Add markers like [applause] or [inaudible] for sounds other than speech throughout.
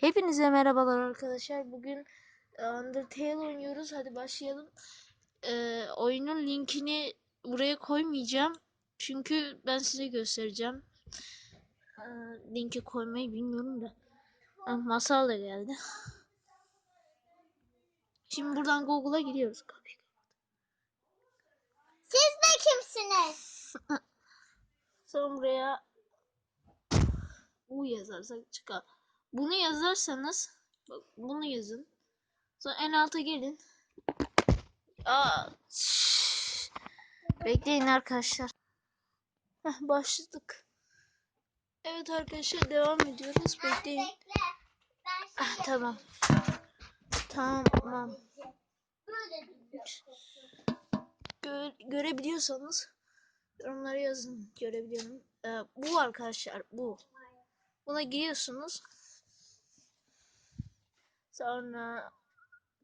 Hepinize merhabalar arkadaşlar. Bugün e, Undertale oynuyoruz. Hadi başlayalım. Ee, oyunun linkini buraya koymayacağım. Çünkü ben size göstereceğim. Ee, linki koymayı bilmiyorum da. Ah, masal da geldi. Şimdi buradan Google'a giriyoruz. Siz de kimsiniz? Sonra buraya bu yazarsak çıkar. Bunu yazarsanız bunu yazın. Sonra en alta gelin. Aa, şşş. Bekleyin arkadaşlar. Heh, başladık. Evet arkadaşlar devam ediyoruz. Bekleyin. Ah, tamam. Tamam. Gö- görebiliyorsanız yorumlara yazın. Görebiliyorum. Ee, bu arkadaşlar bu. Buna giriyorsunuz. Sonra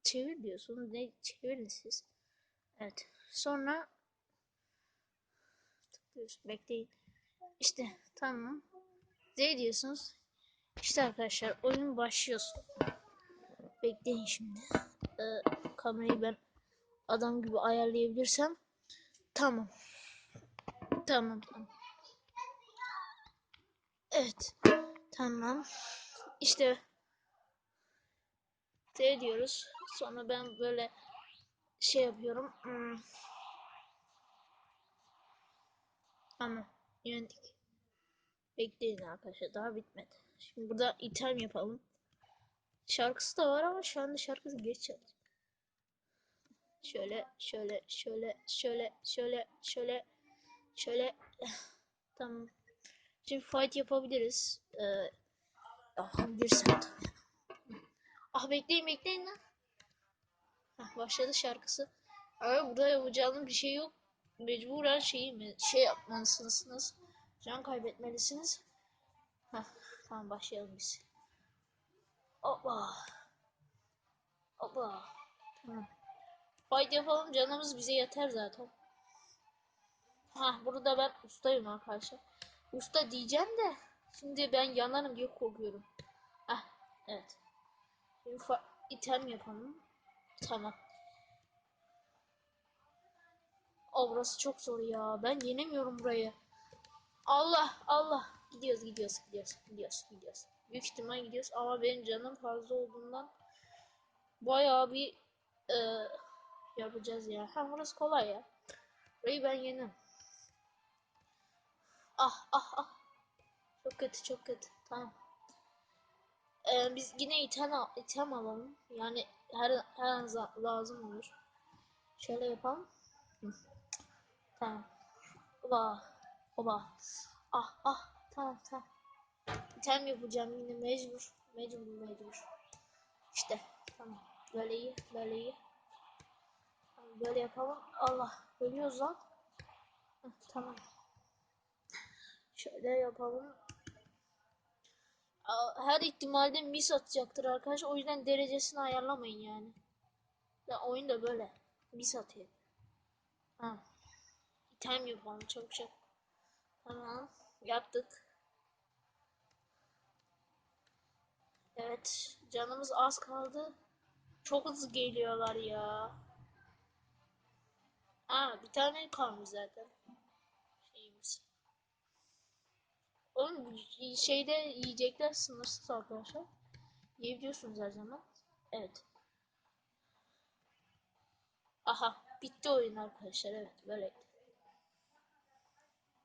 çevir diyorsunuz. Ne çevirin siz. Evet. Sonra tıklıyorsunuz. Bekleyin. İşte tamam. Z diyorsunuz. İşte arkadaşlar oyun başlıyorsun. Bekleyin şimdi. Ee, kamerayı ben adam gibi ayarlayabilirsem. Tamam. Tamam tamam. Evet. Tamam. İşte T diyoruz. Sonra ben böyle şey yapıyorum. Hmm. Ama yendik. Bekleyin arkadaşlar daha bitmedi. Şimdi burada item yapalım. Şarkısı da var ama şu anda şarkısı geç çalacak. Şöyle şöyle şöyle şöyle şöyle şöyle şöyle [laughs] tamam. Şimdi fight yapabiliriz. Ee, yapabilirsem tabii. Ah bekleyin bekleyin lan. Heh, başladı şarkısı. Ama burada yapacağınız bir şey yok. Mecburen şeyi şey yapmalısınız. Can kaybetmelisiniz. Heh, tamam başlayalım biz. Hoppa. Hoppa. Tamam. Fight yapalım canımız bize yeter zaten. Ha burada ben ustayım arkadaşlar. Usta diyeceğim de şimdi ben yanarım diye korkuyorum. Ah evet. Fa- item yapalım. Tamam. O burası çok zor ya. Ben yenemiyorum burayı. Allah Allah. Gidiyoruz gidiyoruz gidiyoruz gidiyoruz gidiyoruz. Büyük ihtimal gidiyoruz ama benim canım fazla olduğundan bayağı bir e, yapacağız ya. Ha burası kolay ya. Burayı ben yenim. Ah ah ah. Çok kötü çok kötü. Tamam. Ee, biz yine item, al item alalım. Yani her, her an lazım olur. Şöyle yapalım. Hı. Tamam. Oba. Oba. Ah ah. Tamam tamam. İtem yapacağım yine mecbur. Mecbur mecbur. İşte. Tamam. Böyle iyi. Böyle iyi. Böyle yapalım. Allah. Ölüyoruz lan. Tamam. Şöyle yapalım. Her ihtimalde mis atacaktır arkadaşlar. O yüzden derecesini ayarlamayın yani. Ya oyun da böyle. Mis atıyor. Ha. İtem yapalım çok çok. Tamam. Yaptık. Evet. Canımız az kaldı. Çok hızlı geliyorlar ya. Aa bir tane kalmış zaten. Şeyimiz. Bu şeyde yiyecekler sınırsız arkadaşlar. Yiyebiliyorsunuz her zaman. Evet. Aha bitti oyun arkadaşlar evet böyle.